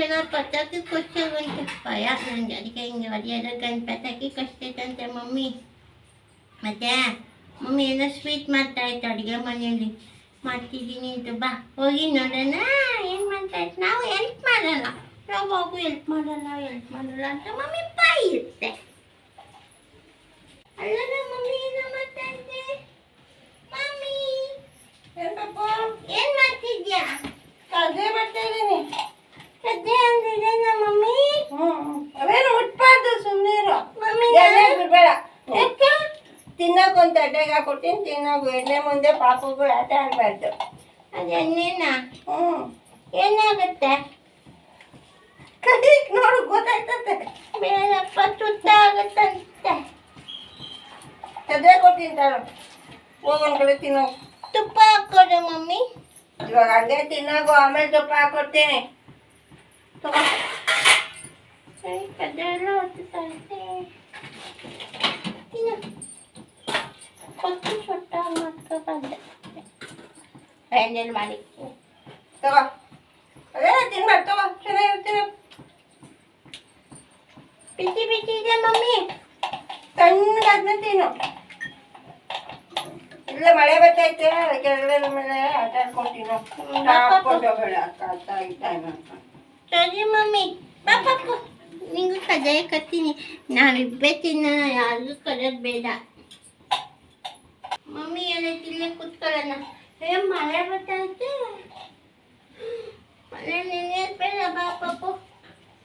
ಸಲ ಪಟಾಕಿ ಕೊಚ್ಚೋದಂತೆ ಭಯ ನನಗೆ ಅದಕ್ಕೆ ಹಿಂಗೆ ಹೊಡೆಯೋದು ಗಂಡು ಪಟಾಕಿ ಕಚ್ತೈತಂತೆ ಮಮ್ಮಿ ಮತ್ತೆ ಮಮ್ಮಿ ಏನೋ ಸ್ವೀಟ್ ಮಾಡ್ತಾ ಇತ್ತು ಅಡುಗೆ ಮನೆಯಲ್ಲಿ ಮಾಡ್ತಿದ್ದೀನಿ ಅಂತ ಬಾ ಹೋಗಿ ನೋಡೋಣ ಏನು ಮಾಡ್ತಾ ಇತ್ತು ನಾವು ಹೆಲ್ಪ್ ಮಾಡೋಣ ನಾವು ಹೋಗು ಹೆಲ್ಪ್ ಮಾಡಲ್ಲ ಹೆಲ್ಪ್ ಮಾಡಲ್ಲ ಅಂತ ಮಮ್ಮಿ ಬಾಯಿ ಇರುತ್ತೆ ಅಲ್ಲ ಮಮ್ಮಿ ಏನೋ ಮಾಡ್ತಾ ಇದ್ದೆ ಮಮ್ಮಿ ಏನಪ್ಪ ಏನ್ ಮಾಡ್ತಿದ್ಯಾ ಅದೇ ಮಾಡ್ತಾ ಇದ್ದೀನಿ ಸದ್ಯ ಅಂದಿದೆ ನಮ್ಮ ಮಮ್ಮಿ ಹ್ಮ್ ಅವೇನು ಮುಟ್ಬಾರ್ದು ಸುಮ್ಮನೆ ಇರು ಮಮ್ಮಿ ಎಣ್ಣೆ ಬಿಡ್ಬೇಡ ಯಾಕೆ? ತಟ್ಟೆಗೆ ಹಾಕೊಡ್ತೀನಿ ತಿನ್ನೋಕು ಎಣ್ಣೆ ಮುಂದೆ ಪಾಪಗಳು ಆಟ ಆಡಬಾರ್ದು. ಅದು ಎಣ್ಣೆನ ಹ್ಞೂ ಏನಾಗುತ್ತೆ? ಕೈಗೆ ನೋಡು ಗೊತ್ತಾಯ್ತದೆ ಬೇಡಪ್ಪ ತುತ್ತ ಆಗುತ್ತಂತೆ ಅದೇ ಕೊಡ್ತೀನಿ ತಾಳು. ಹೋಗೊಂದು ಕಡೆ ತಿನ್ನೋ. ತುಪ್ಪ ಹಾಕೋದು ಮಮ್ಮಿ. ಇವಾಗ ಹಂಗೆ ತಿನ್ನೋಗು, ಆಮೇಲೆ ತುಪ್ಪ ಹಾಕೊಡ್ತೀನಿ. ತಗೋ. ಸದ್ಯ ಎಲ್ಲ ಹೊತ್ತುತ್ತಂತೆ ತಿನ್ನು ಕೊಟ್ಟು ಸೊಟ್ಟ ಮಾಡ್ಕೊ ಬಂದೆ ಹ್ಯಾಂಡಲ್ ಮಾಡಿ. ತಗೋ. ಅದೇ ತಿನ್ಬಾರ್ದು ತಗೋ. ಚೆನ್ನಾಗಿರ್ತೀನಿ ಬಿಸಿ ಬಿಸಿ ಇದೆ ಮಮ್ಮಿ. ತಣ್ಣಗಾದ್ಮೇಲೆ ತಿನ್ನು. ಇಲ್ಲ ಮಳೆ ಬರ್ತೈತೆ ಕೆಳಗಡೆ ಮೇಲೆ ಆಟ ಆಡ್ಕೊಂಡು ತಿನ್ನು. ಹಾಕೊಂಡು ಕಾಯ್ತಾ ಟೈಮ್ ಅಂತ. ಸರಿ ಮಮ್ಮಿ. ಬಾ ನಿಂಗು ಕಜ್ಜಾಯ ಕತ್ತೀನಿ. ನಾವಿಬ್ಬೇ ತಿನ್ನೋಣ ಯಾರಿಗೂ ಕರೆಯೋದು ಬೇಡ. ಮಮ್ಮಿ ಎಲ್ಲ ತಿನ್ನೆ ಕೂತ್ಕೊಳ್ಳೋಣ. ಏ ಮಳೆ ಬರ್ತೈತೆ ಮಳೆ ನೆನೆಯೋದು ಬೇಡ ಬಾ ಪಾಪು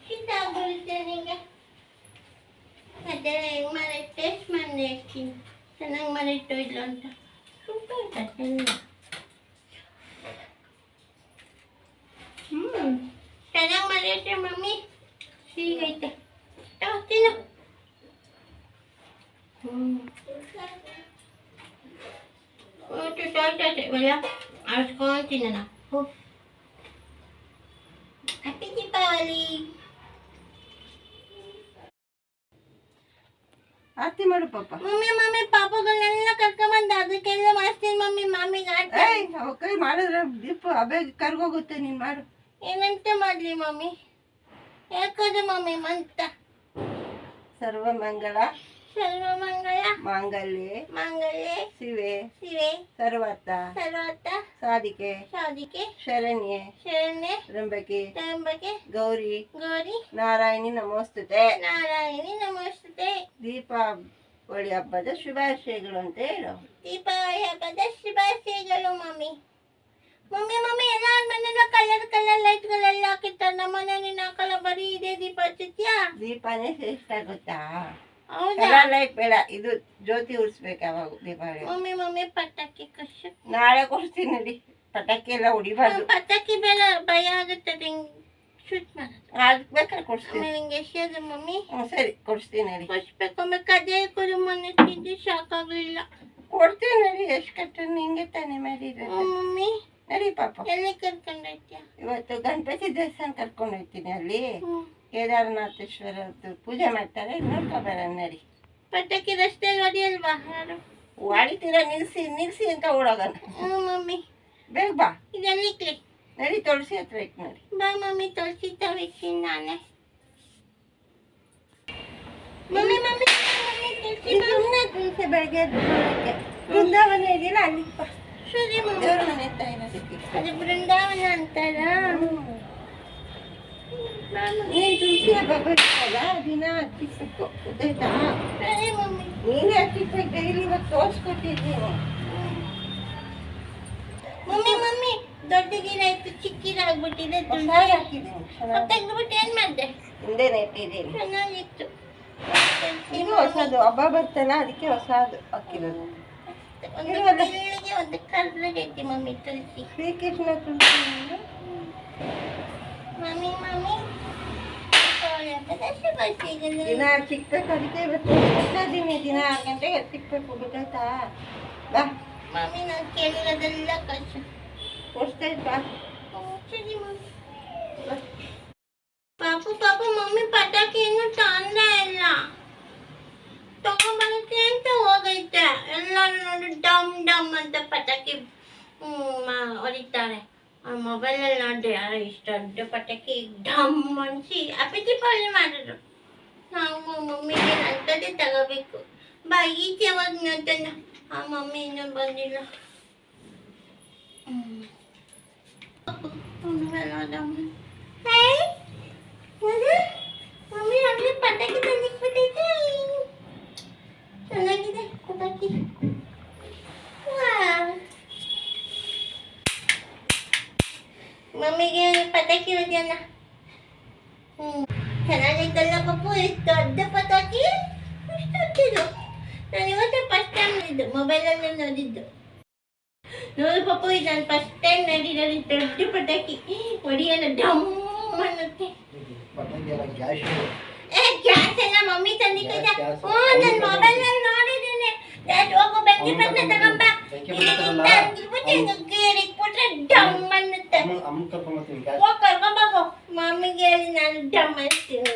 ಶೀತ ಆಗ್ಬಿಡುತ್ತೆ ನಿಂಗೆ ಅದೇ ಹೆಂಗೆ ಮಾಡಿ ಟೇಸ್ಟ್ ಮಾಡಿ ಹೇಳ್ತೀನಿ ಚೆನ್ನಾಗಿ ಮಾಡಿಟ್ಟು ಇಲ್ಲ ಅಂತ ಸೂಪರ್ ಎಲ್ಲ ಹ್ಞೂ ಚೆನ್ನಾಗಿ ಮಾಡಿಟ್ಟೆ ಮಮ್ಮಿ ಹೀಗೈತೆ ತಗೋ ತಿನ್ನು ಹ್ಞೂ ಒಟ್ಟು ತೊಳ್ತೈತೆ ಇವೆಲ್ಲ ಆರಿಸ್ಕೊಂಡು ತಿನ್ನೋಣ ಹೋ ಹ್ಯಾಪಿ ದೀಪಾವಳಿ ಆರತಿ ಮಾಡು ಪಾಪ. ಮಮ್ಮಿ ಮಮ್ಮಿ ಪಾಪಗಳನ್ನೆಲ್ಲ ಕರ್ಕೊಂಬಂದು ಅದಕ್ಕೆಲ್ಲ ಮಾಡ್ತೀನಿ ಮಮ್ಮಿ ಮಾಮಿಗೆ ಕೈ ಮಾಡಿದ್ರೆ ದೀಪ ಅಬೇಗ ಕರ್ಗೋಗುತ್ತೆ ನೀನು ಮಾಡು. ಏನಂತ ಮಾಡಲಿ ಮಮ್ಮಿ? ಯಾಕಂದ್ರೆ ಮಮ್ಮಿ ಮಂತ? ಸರ್ವ ಮಂಗಳ. ಸರ್ವಮಂಗಳ ಮಾಂಗಲ್ಯ. ಮಂಗಲ್ಯ. ಶಿವೆ. ಶಿವೆ. ಸರ್ವತ ಸರ್ವತ ಸಾಧಿಕೆ. ಸಾಧಿಕೆ. ಶರಣ್ಯೆ. ಶರಣ್ಯ. ರಂಬಕೆ ರಂಬಕೆ ಗೌರಿ. ಗೌರಿ. ನಾರಾಯಣಿ ನಮೋಸ್ತುತೆ. ನಾರಾಯಣಿ ನಮೋಸ್ತುತೆ. ದೀಪಾವಳಿ ಹಬ್ಬದ ಶುಭಾಶಯಗಳು ಅಂತ ಹೇಳು. ದೀಪಾವಳಿ ಹಬ್ಬದ ಶುಭಾಶಯಗಳು ಮಮ್ಮಿ. ಮಮ್ಮಿ ಮಮ್ಮಿ ಎಲ್ಲ ಮನೆಯಲ್ಲ ಕಲರ್ ಕಲರ್ ಲೈಟ್ಗಳೆಲ್ಲ ಹಾಕಿರ್ತಾರೆ. ನಮ್ಮ ಮನೇಲಿ ನಾಲ್ಕಲ್ಲ ಬರೀ ಇದೆ ದೀಪ ಹಚ್ಚುತ್ತೀಯಾ ದೀಪನೇ ಶ್ರೇಷ್ಠ ಗೊತ್ತಾ ಲೈಟ್ ಬೇಡ ಇದು ಜ್ಯೋತಿ ಉಡ್ಸ್ಬೇಕು ಯಾವಾಗ ದೀಪಾವಳಿ. ಮಮ್ಮಿ ಮಮ್ಮಿ ಪಟಾಕಿ ಕಷ್ಟ ನಾಳೆ ಕೊಡ್ತೀನಿ ನೋಡಿ. ಪಟಾಕಿ ಎಲ್ಲ ಹೊಡಿಬಾರ್ದು ಪಟಾಕಿ ಬೇಡ ಭಯ ಆಗುತ್ತೆ ಶೂಟ್ ಮಾಡೋದು? ಅದಕ್ಕೆ ಬೇಕಾದ್ರೆ ಕೊಡ್ಸ್ತೀನಿ. ಆಮೇಲೆ ಹಿಂಗೆ ಎಸೆಯೋದು ಮಮ್ಮಿ? ಹ್ಞೂ ಸರಿ ಕೊಡ್ತೀನಿ ನೋಡಿ. ಕೊಡ್ಸ್ಬೇಕು. ಒಮ್ಮೆ ಕದೇ ಕೊಡು ಮೊನ್ನೆ ತಿಂದು ಸಾಕಾಗಲಿಲ್ಲ ಕೊಡ್ತೀನಿ ನೋಡಿ ಎಷ್ಟು ಕಷ್ಟ ನಿಂಗೆ ತಾನೇ ಮಾಡಿದ್ರೆ ಮಮ್ಮಿ. ನಡಿ ಪಾಪ. ಎಲ್ಲಿ ಕರ್ಕೊಂಡೈತ್ಯಾ ಇವತ್ತು ಗಣಪತಿ ದೇವಸ್ಥಾನ ಕರ್ಕೊಂಡು ಹೋಗ್ತೀನಿ ಅಲ್ಲಿ. ಕೇದಾರನಾಥೇಶ್ವರದ್ದು ಪೂಜೆ ಮಾಡ್ತಾರೆ ನೋಡ್ಕೊಬರ ನಡಿ. ಪಟ್ಟಕ್ಕಿದಷ್ಟೇ ರಸ್ತೆಯಲ್ಲಿ ಅಲ್ವಾ? ಯಾರು ಹೊಡಿತೀರ ನಿಲ್ಸಿ ನಿಲ್ಸಿ ಅಂತ ಓಡೋಗೋಣ. ಹ್ಞೂ ಮಮ್ಮಿ. ಬೇಗ ಬಾ. ಇದೆಲ್ಲಿ ಕ್ಲಿಕ್ ನಡಿ ತುಳಸಿ ಹತ್ರ ಇಟ್ಟು ನೋಡಿ. ಬಾ ಮಮ್ಮಿ ತುಳಸಿ ತೋರಿಸಿ ನಾನೇ. ಮಮ್ಮಿ ಮಮ್ಮಿ ಸುಮ್ಮನೆ ತುಳಸಿ ಬೆಳಗ್ಗೆ. ಬೃಂದಾವನ ಇದೆಯಲ್ಲ ಅಲ್ಲಿ ಬಾ. ಸರಿ ಮಮ್ಮಿ. ದೇವ್ರ ಮನೆ ಅದು ಬೃಂದಾವನ ಅಂತಾರ ಬಾ ಮಮ್ಮಿ. ನೀನ್ ತುಳಸಿ ಹಬ್ಬ ಬರ್ತಲ್ಲ ದಿನ ಹಚ್ಚಿಸ್ಬೇಕು ಗೊತ್ತಾಯ್ತಾ ಸರಿ ಮಮ್ಮಿ ನೀನೇ ಹಚ್ಚಿಸ್ಬೇಕು ಡೈಲಿ ಇವತ್ತು ತೋರಿಸ್ಕೊಟ್ಟಿದ್ದೀನಿ ಮಮ್ಮಿ ಮಮ್ಮಿ ದೊಡ್ಡ ಗಿಡ ಇತ್ತು ಚಿಕ್ಕ ಗಿಡ ಆಗ್ಬಿಟ್ಟಿದೆ ತುಳಸಿ ಹೊಸಾಗಿ ಹಾಕಿದ್ದೀನಿ ಚೆನ್ನಾಗಿ ತೆಗೆದ್ಬಿಟ್ಟು ಏನ್ ಮಾಡಿದೆ ಹಿಂದೆ ನೆಟ್ಟಿದ್ದೀನಿ ಚೆನ್ನಾಗಿತ್ತು ಇದು ಹೊಸದು ಹಬ್ಬ ಬರ್ತಲ್ಲ ಅದಕ್ಕೆ ಹೊಸದು ಹಾಕಿರೋದು ಒಂದು ಇರುವಲ್ಲ. ಬೆಳ್ಳಿಗೆ ಒಂದು ಕರ್ರಗೈತಿ ಮಮ್ಮಿ ತುಳಸಿ ಶ್ರೀಕೃಷ್ಣ ತುಳಸಿ ಮಮ್ಮಿ ಮಮ್ಮಿ. ದಿನ ಚಿಕ್ಕ ಕರಿಕೆ ಇವತ್ತು. ಇದ್ದೀನಿ ದಿನ ಆರು ಗಂಟೆಗೆ ಎತ್ತಿಕ್ಬೇಕು ಗೊತ್ತಾಯ್ತಾ? ಬಾ. ಮಮ್ಮಿ ನಾನು ಕೇಳಿರೋದೆಲ್ಲ ಕಷ್ಟ ಕೊಡ್ತಾ ಬಾ ಸರಿ ಮಮ್ಮಿ. ಬಾ. ಪಾಪು ಪಾಪು ಮಮ್ಮಿ ಪಟಾಕಿ ಇನ್ನೂ ತಂದೇ ಇಲ್ಲ. ತಗೊಂಬರಕ್ಕೆ ಅಂತ ಹೋಗೈತೆ. ಎಲ್ಲ ನೋಡಿ ಡಮ್ ಡಮ್ ಅಂತ ಪಟಾಕಿ ಹೊಡಿತಾರೆ. ಆ ಮೊಬೈಲಲ್ಲಿ ನೋಡಿದೆ, ಯಾರೋ ಇಷ್ಟು ಅಡ್ಡ ಪಟಾಕಿ ಢಮ್ ಅನ್ಸಿ ಅಪಿತಿಪಾಳಿ ಮಾಡಿದ್ರು. ನಾವು ಮಮ್ಮಿಗೆ ಅಂಥದ್ದೇ ತಗೋಬೇಕು. ಬಾ, ಈಚೆ ಹೋಗಿ ನೋಡ್ತಾನೆ. ಆ ಮಮ್ಮಿ ಇನ್ನೂ ಬಂದಿಲ್ಲ. ಮಮ್ಮಿ ಆಗ್ಲೇ ಪಟಾಕಿ ತಂದಿಟ್ಬಿಟ್ಟೈತೆ. ಚೆನ್ನಾಗಿದೆ ಪಟಾಕಿ. ಮಮ್ಮಿಗೆ ಪಟಾಕಿ ಹೊಡೆಯೋಣ ಹ್ಞೂ ಚೆನ್ನಾಗೈತಲ್ಲ ಪಪ್ಪು ಎಷ್ಟು ದೊಡ್ಡ ಪಟಾಕಿ ಎಷ್ಟು ದೊಡ್ಡದು ನಾನು ಇವತ್ತೇ ಫಸ್ಟ್ ಟೈಮ್ ನೋಡಿದ್ದು ಮೊಬೈಲಲ್ಲಿ ನೋಡಿದ್ದು ನೋಡಿ ಪಪ್ಪು ಇದು ನಾನು ಫಸ್ಟ್ ಟೈಮ್ ನೋಡಿರೋದು ದೊಡ್ಡ ಪಟಾಕಿ ಹೊಡಿಯೋಣ ಡಮ್ ಅನ್ನತ್ತೆ ಏ ಗ್ಯಾಸ್ ಎಲ್ಲ ಮಮ್ಮಿ ತಂದಿಟ್ಟಿದ್ದ ಹ್ಞೂ ನನ್ನ ಮೊಬೈಲಲ್ಲಿ ನೋಡಿದ್ದೀನಿ ಡ್ಯಾಡ್ ಹೋಗು ಬೆಂಕಿ ಪಟ್ನ ತಗೊಂಬ ಡಮ್ ಅನ್ನತ್ತೆ. ಹೋಗ್ ಕರ್ಕೊಂಬಾಗು ಮಮ್ಮಿಗೆ ಹೇಳಿ ನಾನು ಡಮ್ ಅಂತೀನಿ.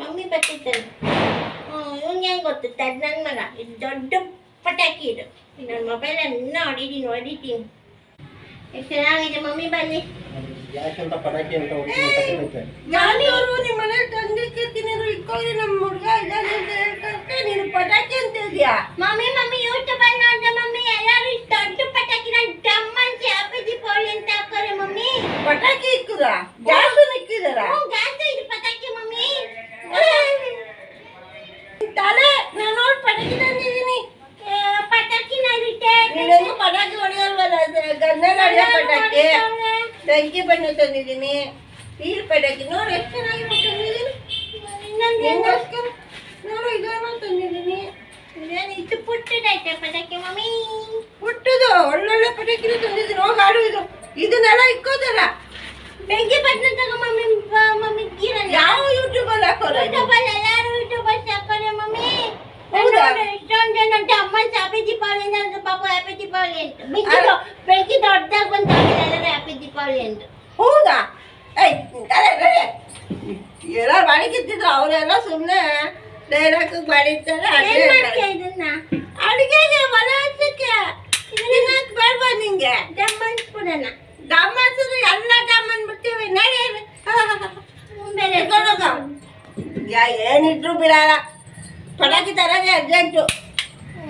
ಮಮ್ಮಿ ಬರ್ತಿದ್ದಾನೆ ಹ್ಞೂ ಹೆಂಗೆ ಗೊತ್ತು ಅದು ನನ್ನ ಮಗ. ಇದು ದೊಡ್ಡ ಪಟಾಕಿ ಇದು. ನನ್ನ ಮೊಬೈಲ್ ಇನ್ನೂ ಹೊಡಿತೀನಿ ಎಷ್ಟು ಚೆನ್ನಾಗಿದೆ ಮಮ್ಮಿ ಬನ್ನಿ. ನಾನು ಇವರು ನಿಮ್ಮ ಮನೆ ತಂದಿಕ್ಕೆ ತಿನ್ನೋರು ಇಟ್ಕೊಳ್ಳಿ ನಮ್ಮ ಹುಡುಗ ಇದ್ದಾನೆ ಅಂತ ಹೇಳ್ತಾರೆ ನೀನು ಪಟಾಕಿ ಅಂತ ಇದೆಯಾ ಮಮ್ಮಿ ಮಮ್ಮಿ ಯೂಟ್ಯೂಬಲ್ಲಿ ನೋಡಿದೆ ಮಮ್ಮಿ ಎಲ್ಲರೂ ಇಷ್ಟು ದೊಡ್ಡ ಪಟಾಕಿನ ಡಮ್ ಅಂತ ಹ್ಯಾಪಿ ದೀಪಾವಳಿ ಅಂತ ಹಾಕೋರೆ ಮಮ್ಮಿ. ಪಟಾಕಿ ಇಕ್ಕುದ ಗ್ಯಾಸ್ ಇಕ್ಕಿದಾರ ಗ್ಯಾಸ್ ಇದು ಪಟಾಕಿ ಮಮ್ಮಿ. ತಲೆ ನಾನು ನೋಡಿ ಪಟಾಕಿ ತಂದಿದ್ದೀನಿ. ಪಟಾಕಿ ಇರುತ್ತೆ ನೀನು ಪಟಾಕಿ ಹೊಡೆಯಲ್ವಲ್ಲ? ಗಂಧ ಪಟಾಕಿ. ಬೆಂಕಿ ಬಣ್ಣ ತಂದಿದ್ದೀನಿ. ಸ್ಟೀಲ್ ಪಟಾಕಿ ನೋಡಿ ಎಷ್ಟು ಚೆನ್ನಾಗಿರೋ ತಂದಿದ್ದೀನಿ ಇನ್ನೊಂದು ನಿಂಗೋಸ್ಕರ ನೋಡು ಇದನ್ನು ತಂದಿದ್ದೀನಿ ಇದೇನು ಇಷ್ಟು ಪುಟ್ಟದೈತೆ ಪಟಾಕಿ ಮಮ್ಮಿ ಹುಟ್ಟದು ಒಳ್ಳೊಳ್ಳೆ ಪಟಾಕಿನ ತಂದಿದ್ದೀನಿ ಹೋಗಿ ಆಡು ಇದು ಇದನ್ನೆಲ್ಲ ಇಕ್ಕೋದಲ್ಲ ಬೆಂಕಿ ಪಟ್ನ ತಗೋ ಮಮ್ಮಿ ಬ- ಮಮ್ಮಿ ಗೀರಲ್ಲ ಯಾವ ಯೂಟ್ಯೂಬಲ್ಲಿ ಹಾಕೋಲ್ಲ ಇದು? ಯೂಟ್ಯೂಬಲ್ಲಿ ಎಲ್ಲರೂ ಯೂಟ್ಯೂಬಲ್ಲಿ ಹಾಕೋರೆ ಮಮ್ಮಿ ಹೌದಾ? ನೋಡು, ಎಷ್ಟೊಂದ್ ಜನ ಡಮ್ಮನ್ ಹ್ಯಾಪಿ ದೀಪಾವಳಿ ಅಂತ ಪಾಪ ಹ್ಯಾಪಿ ದೀಪಾವಳಿ ಅಂತ ಬೆಂಕಿ ದೊ- ಬೆಂಕಿ ದೊಡ್ಡದಾಗಿ ಬಂದು ಎಲ್ಲರೂ ಹ್ಯಾಪಿ ದೀಪಾವಳಿ ಅಂತ ಹೌದಾ? ಏಯ್ ತಲೆ ತಲೆ ಎಲ್ಲ ಮಾಡಿಕಿತ್ತಿದ್ರು ಅವರೆಲ್ಲ ಸುಮ್ಮನೆ ಡೈರೆಕ್ಟ್ ಮಾಡಿರ್ತಾರೆ ಅದೇ ಏನ್ ಹೇಳ್ತಾರೆ. ಮಾಡ್ತೀಯ ಇದನ್ನ? ಅಡಿಗೆಗೆ ಮನೆ ಹಚ್ಚಕ್ಕೆ ತಿನ್ನಕ್ ಬೇಡ್ವಾ ನಿಂಗೆ? ಡಮ್ಮನ್ ಬಿಡೋಣ ಡಮ್ ಹಚ್ಚಿದ್ರೆ ಎಲ್ಲ ಡಮ್ ಅಂದ್ಬಿಡ್ತೀವಿ. ನಡಿ ಬೇರೆ ಎತ್ಕೊಂಡೋಗ. ಯಾ ಏನಿದ್ರು ಬಿಡಲ್ಲ. ಪಟಾಕಿ ತರದೇ ಅರ್ಜೆಂಟು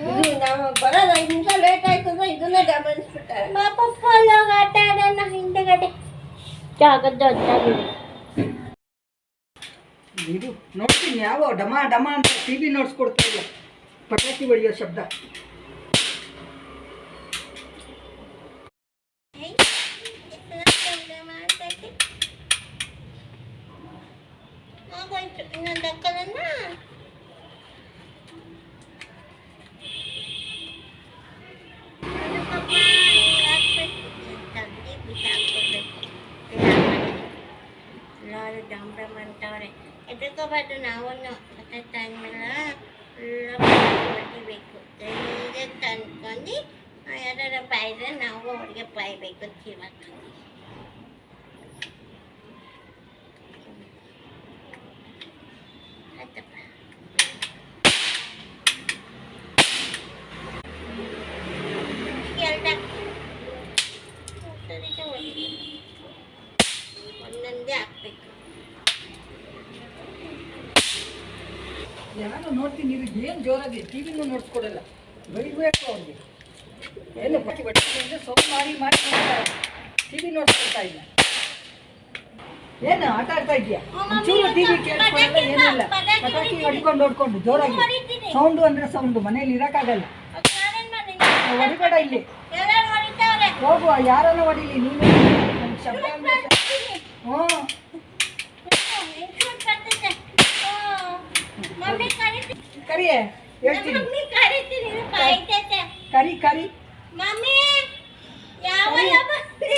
ಇದು ನಾವು ಬರೋದು ಐದು ನಿಮಿಷ ಲೇಟ್ ಆಯ್ತು ಅಂದ್ರೆ ಇದನ್ನೇ ಡಮ್ ಅನ್ಸ್ಬಿಟ್ಟಾರೆ ಪಾಪ ಫಾಲೋಗ ಆಟ ಆಡೋಣ ಹಿಂದೆಗಡೆ. ಜಾಗ ದೊಡ್ಡದಾಗಿದೆ ಇದು ನೋಡ್ತೀನಿ ಯಾವ ಡಮ ಡಮ ಅಂತ ಟಿ ವಿ ನೋಡ್ಸ್ಕೊಡ್ತಾ ಇಲ್ಲ. ಪಟಾಕಿ ಹೊಡೆಯೋ ಶಬ್ದ. ಎದ್ಕೋಬಾರ್ದು ನಾವನ್ನು ಟೈಮೆಲ್ಲ ಹೊಡಿಬೇಕು ಧೈರ್ಯ ತಂದ್ಕೊಂಡು ಯಾರ ಬಾಯಿದ್ರೆ ನಾವು ಅವ್ರಿಗೆ ಬಾಯ್ಬೇಕು ಜೀವ ಆಯ್ತಪ್ಪ ಎರಡು ಒಂದೊಂದೇ ಹಾಕ್ಬೇಕು ಯಾರು ನೋಡ್ತೀನಿ ನೀವು ಏನು ಜೋರಾಗಿ ಟಿ ವಿನೂ ನೋಡ್ಸ್ಕೊಡಲ್ಲ ಬೈಬೇಕು ಅವ್ರಿಗೆ ಏನು ಬಟ್ಟೆ ಬಟ್ಟೆ ಅಂದರೆ ಮಾಡಿ ಮಾಡಿ ಟಿ ವಿ ನೋಡ್ಸ್ಕೊಡ್ತಾ ಇಲ್ಲ ಏನು ಆಟ ಆಡ್ತಾ ಇದೆಯಾ ಚೂರು ಟಿವಿ ಕೇಳಿಸ್ಕೊಳ್ಳಲ್ಲ ಏನಿಲ್ಲ. ಪಟಾಕಿ ಹೊಡ್ಕೊಂಡು ನೋಡ್ಕೊಂಡು ಜೋರಾಗಿ. ಸೌಂಡು ಅಂದರೆ ಸೌಂಡು ಮನೇಲಿ ಇರೋಕ್ಕಾಗಲ್ಲ. ಹೊಡಿಬೇಡ ಇಲ್ಲಿ. ಹೋಗುವ ಯಾರನ್ನ ಹೊಡಿಲಿ ನೀನು ನನ್ ಹ್ಞೂ ಕರಿಯೇ ಹೇಳ್ತೀನಿ. ಕರಿ. ಕರಿ ಮಮ್ಮಿ ಯಾವಲ್ಲ ಬಂದೆ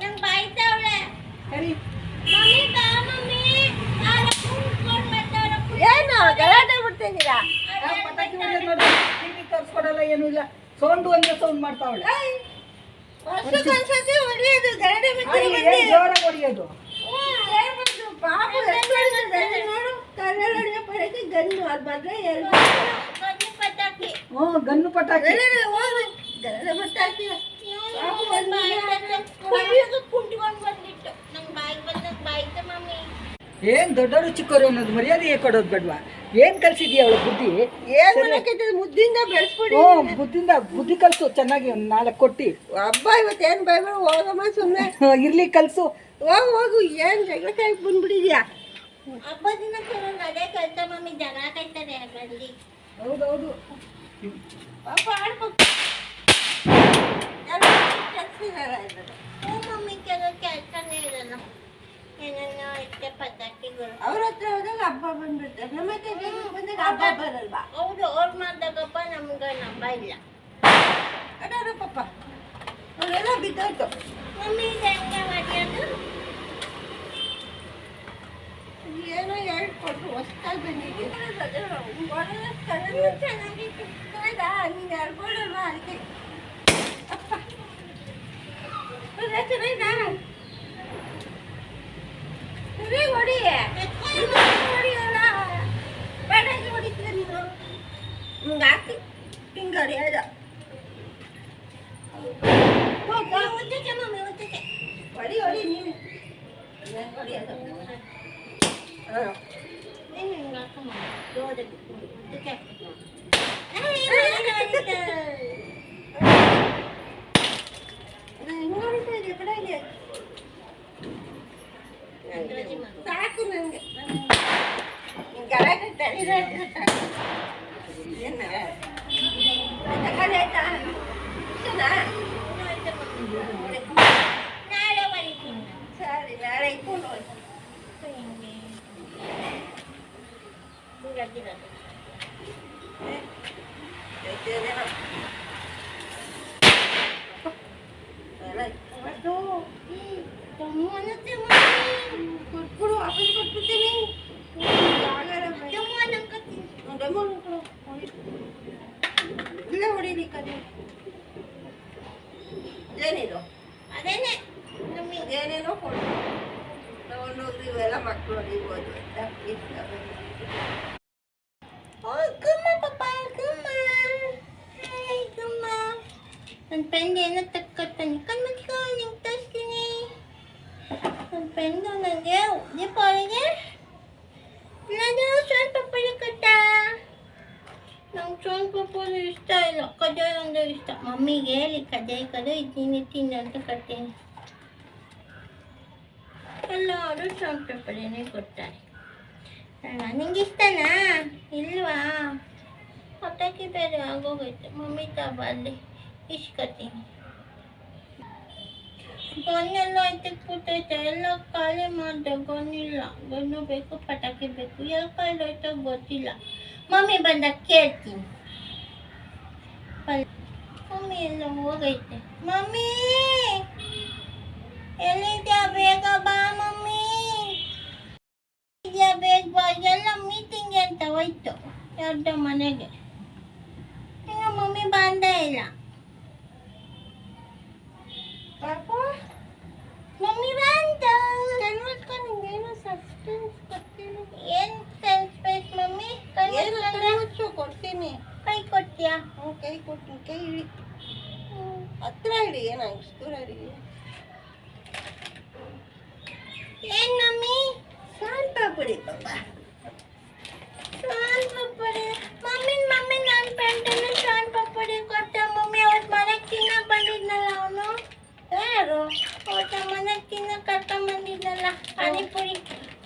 ನಂಗೆ ಬಾಯ್ತಾವಳೆ. ಕರಿ. ಮಮ್ಮಿ ಬಾ ಮಮ್ಮಿ. ಆರ ಕೂತ್ಕೊಂಡು ಏನು ಗಲಾಟೆ ಬಿಡ್ತಿದ್ದೀರಾ ಪಟಾಕಿ ಹೊಡೆಯೋದು ನೋಡಿ. ಟಿವಿ ತೋರಿಸ್ಕೊಡಲ್ಲ ಏನೂ ಇಲ್ಲ. ಸೌಂಡ್ ಅಂದ್ರೆ ಸೌಂಡ್ ಮಾಡ್ತಾವಳೆ. ವರ್ಷಕ್ಕೊಂದ್ಸತಿ ಹೊಡಿಯೋದು ಗಲಾಟೆ ಬಿಡ್ತೀರಿ ಜೋರಾಗಿ ಹೊಡಿಯೋದು? పాప వెళ్ళినాడు ಏನ್ ದೊಡ್ಡವರು ಚಿಕ್ಕವರು ಅನ್ನೋದು ಮರ್ಯಾದೆ ಕೊಡೋದು ಬೇಡ್ವಾ? ಏನ್ ಕಲ್ಸಿದ್ಯಾ ಅವಳು ಬುದ್ಧಿ? ಏನ್ ಮುದ್ದಿಂದ ಬೆಳೆಸ್ಬಿಡಿ. ಬುದ್ಧಿಂದ ಬುದ್ಧಿ ಕಲ್ಸು ಚೆನ್ನಾಗಿ ನಾಲ್ಕು ಕೊಟ್ಟಿ. ಹಬ್ಬ ಇವತ್ತೇನ್ ಬೈಬೇಡ ಹೋಗಮ್ಮ ಸುಮ್ಮನೆ ಇರ್ಲಿ ಕಲ್ಸು. ಹೋಗು ಹೋಗು ಏನ್ ಜಗಳಕಾಯಿ ಬಂದ್ಬಿಟ್ಟಿದ್ಯಾ? ಹಬ್ಬ ದಿನ ಕೆಲವೊಂದು ಅದೇ ಕೆಲಸ ಮಮ್ಮಿ ಜಗಳ ಕಾಯ್ತಾರೆ ಬಂದು ಹೌದೌದು. ಪಾಪ ಆಡ್ಬೇಕು ಕೆಲ್ಸ ಇರಲ್ಲ. ಹ್ಞೂ ಮಮ್ಮಿ ಕೆಲವು ಕೆಲಸನೇ ಇರಲ್ಲ. ಏನೇನೋ ಇಷ್ಟೇ ಪಟಾಕಿಗಳು ಅವ್ರ ಹತ್ರ ಹೋದಾಗ ಹಬ್ಬ ಬಂದ್ಬಿಡ್ತಾರೆ ನಮ್ಮ ಹತ್ರ ಬಂದಾಗ ಹಬ್ಬ ಬರಲ್ವಾ ಹೌದು ಅವ್ರು ಮಾಡ್ದಾಗಪ್ಪ ನಮ್ಗೆ ನಂಬ ಇಲ್ಲ ಅದಾರ ಪಾಪ ಅವರೆಲ್ಲ ಬಿದ್ದೋಯ್ತು ಮಮ್ಮಿ ಇದು ಹೆಂಗೆ ಮಾಡಿಯೋದು ಏನೋ ಹೇಳ್ಕೊಟ್ರು ಹೊಸ್ದಾಗಿ ಬಂದಿದೆ ಚೆನ್ನಾಗಿತ್ತು ಹೌದಾ ನೀನು ಹೇಳ್ಕೊಡಲ್ವಾ ಅದಕ್ಕೆ ಅಪ್ಪ ಹೌದಾ ಚೆನ್ನಾಗಿದಾ ಸರಿ ಹೊಡಿ ಹೊಡಿಯಲ್ಲ ಬೇಡ ಇದು ಹೊಡಿತೀರ ನೀನು ಹಿಂಗೆ ಹೊಡಿಯೋದು ಹೋಗು ಮುದ್ದಕ್ಕೆ ಮಮ್ಮಿ ಮುದ್ದಕ್ಕೆ ಹೊಡಿ ಹೊಡಿ ನೀನು ಹಿಂಗೆ ಹೊಡಿಯೋದು ಹಾಂ ನೀನು ಹಿಂಗೆ ಹಾಕು ಮಮ್ಮಿ ಜೋರಾಗಿ ಮುದ್ದಕ್ಕೆ ಸಾಕು ನನಗೆ ಗಲಾಟೆ ತಡೀರಿ ಏನು ತಗೊಳ್ಳಿ ಆಯ್ತಾ ಇಷ್ಟನಾ? ನಾಳೆ ಬರೀತೀನಿ ಸರಿ ನಾಳೆ ಇಟ್ಕೊಂಡು ಹೋಗಿ ಕೊಟ್ಬಿಡು ó, foi que ನಂಗೆ ಪೂಜೆ ಇಷ್ಟ ಇಲ್ಲ ಕಜ್ಜಾಯ ಒಂದು ಇಷ್ಟ ಮಮ್ಮಿಗೆ ಹೇಳಿ ಕಜ್ಜಾಯ ಕದು ಇದ್ದೀನಿ ತಿನ್ನು ಅಂತ ಕಟ್ತೀನಿ ಎಲ್ಲರೂ ಸೋನ್ ಪಪ್ಪಳಿನೇ ಕೊಡ್ತಾರೆ ನಿಂಗೆ ಇಷ್ಟನಾ ಇಲ್ವಾ ಪಟಾಕಿ ಬೇರೆ ಆಗೋಗೈತೆ ಮಮ್ಮಿ ತಬ ಅಲ್ಲಿ ಇಸ್ಕೊತೀನಿ ಗೊನ್ನೆಲ್ಲ ಐತೆ ಕೂತೈತೆ ಎಲ್ಲ ಖಾಲಿ ಮಾಡಿದೆ ಗೊನ್ನಿಲ್ಲ ಗೊನ್ನು ಬೇಕು ಪಟಾಕಿ ಬೇಕು ಎಲ್ಲಿ ಕಾಲು ಹೋಯ್ತೋ ಗೊತ್ತಿಲ್ಲ ಮಮ್ಮಿ ಬಂದಾಗ ಕೇಳ್ತೀನಿ. ಮಮ್ಮಿ ಎಲ್ಲ ಹೋಗೈತೆ. ಮಮ್ಮಿ! ಎಲ್ಲಿದ್ಯಾ? ಬೇಗ ಬಾ ಮಮ್ಮಿ. ಇದೆಯಾ ಬೇಗ ಬಾ. ಎಲ್ಲ ಮೀಟಿಂಗ್ ಅಂತ ಹೋಯ್ತು ಯಾರ್ದೋ ಮನೆಗೆ. ಇನ್ನು ಮಮ್ಮಿ ಬಂದೇ ಇಲ್ಲ. ಮಮ್ಮಿ ಬಂತು. ಏನು ಸಸ್ಪೆನ್ಸ್ ಏನು ಸಸ್ಪೆನ್ಸ್ ಮಮ್ಮಿ? ಕೈ ಏನು ಮುಚ್ಕೊಂಡ್ರೆ ಮುಚ್ಚು ಕೊಡ್ತೀನಿ ಕೈ ಕೊಡ್ತೀಯಾ ಹ್ಞೂ ಕೈ ಕೊಡ್ತೀನಿ ಕೈ ಹಿಡಿ ಹತ್ರ ಹಿಡಿ ಏನು ಇಷ್ಟು ದೂರ ಹಿಡಿ ಏನ್ ಮಮ್ಮಿ ಶಾಂತ ಬಿಡಿ ಪಾಪ ಶಾನ್ ಪಪ್ಪಡಿ ಮಮ್ಮಿ ಮಮ್ಮಿ ನನ್ನ ಫ್ರೆಂಡನ್ನು ಶಾನ್ ಪಪ್ಪಡಿ ಕೊಟ್ಟ ಮಮ್ಮಿ ಅವತ್ತು ಮನೆಗೆ ತಿನ್ನಕ್ ಬಂದಿದ್ನಲ್ಲ ಅವನು ಯಾರು ಅವತ್ತ ಮನೆಗೆ ತಿನ್ನಕ್ ಕರ್ಕೊಂಡ್ ಬಂದಿದ್ನಲ್ಲ ಪಾನಿಪುರಿ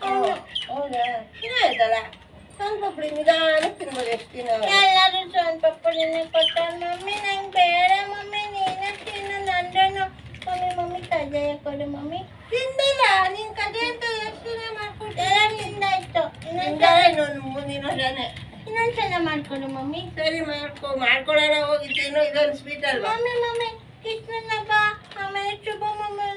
ಅವನು ಹೌದಾ ಚೆನ್ನಾಗಿದ್ದಲ್ಲ ಶಾಂತ ಬಿಡಿ ನಿಧಾನಕ್ಕೆ ತಿನ್ಬೋದು ಎಷ್ಟು ದಿನ ಎಲ್ಲರೂ ಶಾನ್ ಪಪ್ಪಡಿನೇ ಕೊಟ್ಟಾರ ಮಮ್ಮಿ ನಂಗೆ ಬೇಡ ಮಮ್ಮಿ ನೀನೇ ತಿನ್ನು ನಂದನು ಮಮ್ಮಿ ಮಮ್ಮಿ ಕಜ್ಜಾಯ ಕೊಡು ಮಮ್ಮಿ ತಿಂದಿಲ್ಲ ನೀನು ಕಡೆ ಅಂತ ಎಷ್ಟು ದಿನ ಮಾಡ್ಕೊಟ್ಟೆ ಎಲ್ಲ ತಿಂದಾಯ್ತು ಇನ್ನೊಂದ್ಸಲ ನಿಂಗೆ ಇನ್ನೊಂದು ಮುಂದಿನ ವರ್ಷನೇ ಇನ್ನೊಂದ್ಸಲ ಮಾಡ್ಕೊಡು ಮಮ್ಮಿ ಸರಿ ಮಾಡ್ಕೊ ಮಾಡ್ಕೊಳ್ಳೋಣ ಹೋಗಿದ್ದೇನು ಇದೊಂದು ಸ್ವೀಟ್ ಅಲ್ವಾ ಮಮ್ಮಿ ಮಮ್ಮಿ ಕೃಷ್ಣನ ಹಬ್ಬ ಆಮೇಲೆ ಶುಭ ಮಮ್ಮಿ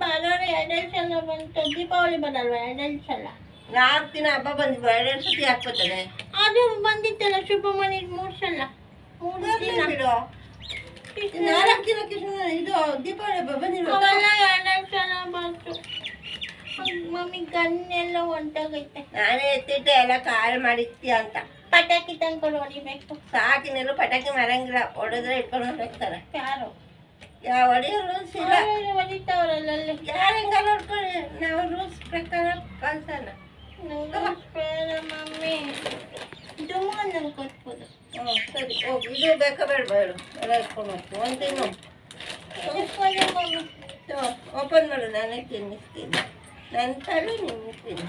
ಬರೋರು ಎರಡೆರಡು ಸಲ ಬಂತು ದೀಪಾವಳಿ ಬರಲ್ವಾ ಎರಡೆರಡು ಸಲ ನಾಲ್ಕು ದಿನ ಹಬ್ಬ ಬಂದಿದ್ವು? ಎರಡೆರಡು ಸತಿ ಹಾಕ್ಬೋತಾನೆ ಅದು ಬಂದಿತ್ತಲ್ಲ ಶುಭ ಮನೆ ಮೂರು ಸಲ ಮೂರು ದಿನ. ಬಿಡು. ಕೃಷ್ಣ ನಾಲ್ಕು ದಿನ ಕೃಷ್ಣ ಇದು ದೀಪಾವಳಿ ಹಬ್ಬ ಅವೆಲ್ಲ ಎರಡೆರಡು ಸಲ ಬಂತು. ಮಮ್ಮಿ ಗನ್ನೆಲ್ಲ ಹೊಂಟೋಗೈತೆ ನಾನೇ ಎತ್ತಿಟ್ಟೆ ಎಲ್ಲ ಕಾಲ್ ಮಾಡಿರ್ತೀಯ ಅಂತ. ಪಟಾಕಿ ತಂದ್ಕೊಂಡು ಹೊಡಿಬೇಕು. ಸಾಕಿನೆಲ್ಲ ಪಟಾಕಿ ಮರಂಗಿಲ್ಲ. ಹೊಡೆದ್ರೆ ಇಟ್ಕೊಂಡು ಹೋಗ್ತಾರೆ ಯಾರು? ಯಾವ ಹೊಡೆಯೋ ರೂಲ್ಸ್ ಇಲ್ಲ. ಹೊಡಿತಾವ್ರಲ್ಲ ಯಾರು ಹೆಂಗಲ್ಲ ನೋಡ್ಕೊಳ್ಳಿ ನಾವು ರೂಲ್ಸ್ ಪ್ರಕಾರ ಕಳ್ಸೋಣ ನಂಗೆ ಬೇಡ ಮಮ್ಮಿ ಡುಮ್ಮ ನಂಗೆ ಕೊಟ್ಬೋದು ಹ್ಞೂ ಸರಿ ಹೋಗಿ ಇದು ಬೇಕಾ ಬೇಡ ಬೇಡ ಎಲ್ಲ ಇಟ್ಕೊಂಡು ಹೋಗ್ತೀನಿ ಒಂದು ತಿನ್ನು ಕೊಟ್ಬೋದು ಮಮ್ಮಿ ಓಪನ್ ಮಾಡು ನಾನೇ ತಿನ್ನಿಸ್ತೀನಿ ನನ್ನ ತಲೆ ನೀನು ತಿನ್ನು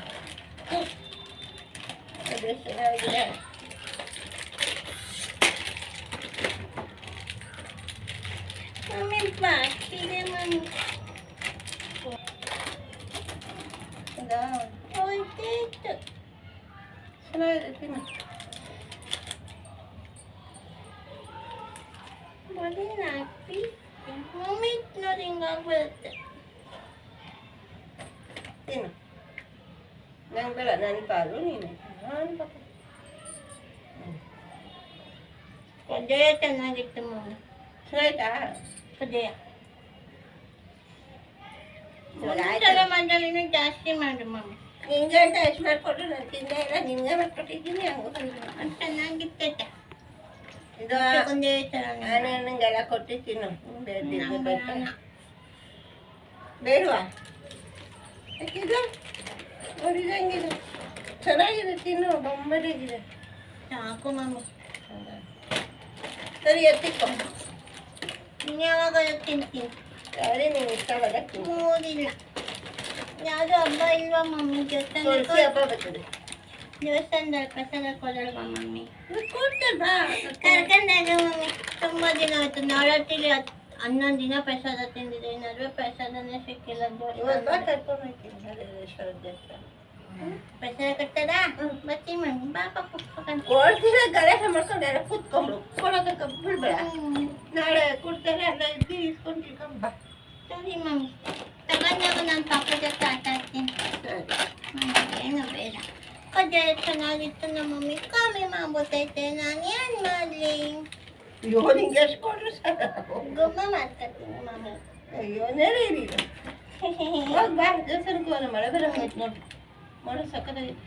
ಅದು ಚೆನ್ನಾಗಿದೆ ಮಮ್ಮಿ ಬಾಕಿದೆ ಮಮ್ಮಿ ಹೌದಾ ಹೋಯ್ತಿತ್ತು ಚೆನ್ನಾಗಿದೆ ತಿನ್ನು ಬರೀ ನಾಲ್ಕು ಮಮ್ಮಿ ನೋಡಿ ಹಿಂಗಾಗ್ಬಿಡುತ್ತೆ ತಿನ್ನು ನಂಗೆ ಬೇಡ ನನ್ನ ಪಾಲು ನೀನು ನಾನು ಪಾಪ ಕಜ್ಜಾಯ ಚೆನ್ನಾಗಿತ್ತು ಮಮ್ಮಿ ಚೆನ್ನಾಯ್ತಾ ಕಜ್ಜಾಯ ಜಾಸ್ತಿ ಮಾಡು ಮಮ್ಮಿ ನಿಂಗೆ ಅಂತ ಎಷ್ಟು ನಾನು ತಿಂದೇ ಇಲ್ಲ ನಿಂಗೆ ಮಾಡ್ಕೊಟ್ಟಿದ್ದೀನಿ ಹಂಗೂ ಚೆನ್ನಾಗಿತ್ತೈತೆ ಇದು ಒಂದೇ ಥರ ನಾನು ನಿಂಗೆಲ್ಲ ಕೊಟ್ಟು ತಿನ್ನು ಬೇಡ ಬೇಡವಾ? ಯಾಕಿದು ನೋಡಿದಂಗಿದೆ ಚೆನ್ನಾಗಿದೆ ತಿನ್ನು ಬೊಂಬರಿಗಿದೆ ಸಾಕು ಮಮ್ಮಿ ಸರಿ ಎತ್ತಿಕೊ. ಇನ್ನು ಯಾವಾಗಲೂ ತಿಂತೀನಿ ಸರಿ ನಿಂಗೆ ಇಷ್ಟವಾದ ಮೂರಿಲ್ಲ ಯಾವುದೋ ಹಬ್ಬ ಇಲ್ವಾ ಮಮ್ಮಿ ತುಳಸಿ ದೇವಸ್ಥಾನ ಹಬ್ಬ ಬರ್ತದೆ. ದೇವಸ್ಥಾನದಲ್ಲಿ ಪ್ರಸಾದ ಕೊಡಲ್ವಾ ಮಮ್ಮಿ? ಕೊಡ್ತಲ್ವಾ ಕರ್ಕೊಂಡಾಗ ಮಮ್ಮಿ. ತುಂಬ ದಿನ ಆಯ್ತು. ಹತ್ ಹನ್ನೊಂದು ದಿನ ಪ್ರಸಾದ ತಿಂದಿದೆ. ನಡುವೆ ಪ್ರಸಾದನೇ ಸಿಕ್ಕಿಲ್ಲ ಇವತ್ತು ಬಾ ದೇವಸ್ಥಾನ ಕರ್ಕೊಂಡು ಹೋಗ್ತೀನಿ ದೇವಸ್ಥಾನ. ಪ್ರಸಾದ ಕಟ್ಟದ ಬರ್ತೀನಿ ಮಮ್ಮಿ ಬಾ ಪಾಪ ಕೊಡ್ತೀರ ಗಲಾಟೆ ಮಾಡ್ಕೊಂಡು ಎಲ್ಲ ಕೂತ್ಕೊಂಡ್ರು ಕೊಡೋದಕ್ಕೆ ಬಿಡ್ಬೇಡ ನಾಳೆ ಕೊಡ್ತಾರೆ ಎಲ್ಲ ಇದ್ದು ಇಸ್ಕೊಂಡು ತಿಳ್ಕೊಂಡು ಬಾ ಸರಿ ಮಮ್ಮಿ ತಗೊಂಡಾಗ ನಾನು ಪಾಪ ಜೊತೆ ಆಟ ಆಡ್ತೀನಿ ಸರಿ ಏನು ಬೇಡ ಚೆನ್ನಾಗಿತ್ತು ನಮ್ಮ ಮಮ್ಮಿ ಕಮ್ಮಿ ಮಾಡ್ಬೋದೈತೆ ನಾನು ಏನು ಮಾಡಲಿ ಅಯ್ಯೋ ನಿಂಗೆ ಎಷ್ಟು ಕೊಡ್ರು ಸರ್ ಗೊಮ್ಮ ಮಾಡ್ಕೊತೀನಿ ಮಮ್ಮಿ ಅಯ್ಯೋ ನೆರೆ ಇರಿ ಹೋಗಿ ಬಾ ಮಳೆ ಬರೋ ನೋಡಿ ಮಳೆ ಸಕ್ಕತ್ತಾಗಿತ್ತು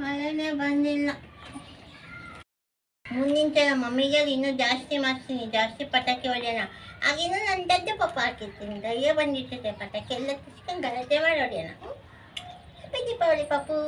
ಮಳೆನೇ ಬಂದಿಲ್ಲ. ಮುಂದಿನ ಸಲ ಮಮ್ಮಿಗೆ ಇನ್ನೂ ಜಾಸ್ತಿ ಮಾಡ್ತೀನಿ ಜಾಸ್ತಿ ಪಟಾಕಿ ಹೊಡೆಯೋಣ. ಆಗಿನ್ನೂ ನನ್ನ ದಡ್ಡ ಪಪ್ಪ ಹಾಕಿರ್ತೀನಿ. ದಯ್ಯ ಬಂದಿರ್ತೈತೆ ಪಟಾಕಿ ಎಲ್ಲ ತಿಸ್ಕೊಂಡು ಗಲಾಟೆ ಮಾಡಿ ಹೊಡೆಯೋಣ. ಹ್ಞೂ ದೀಪಾವಳಿ ಪಾಪು.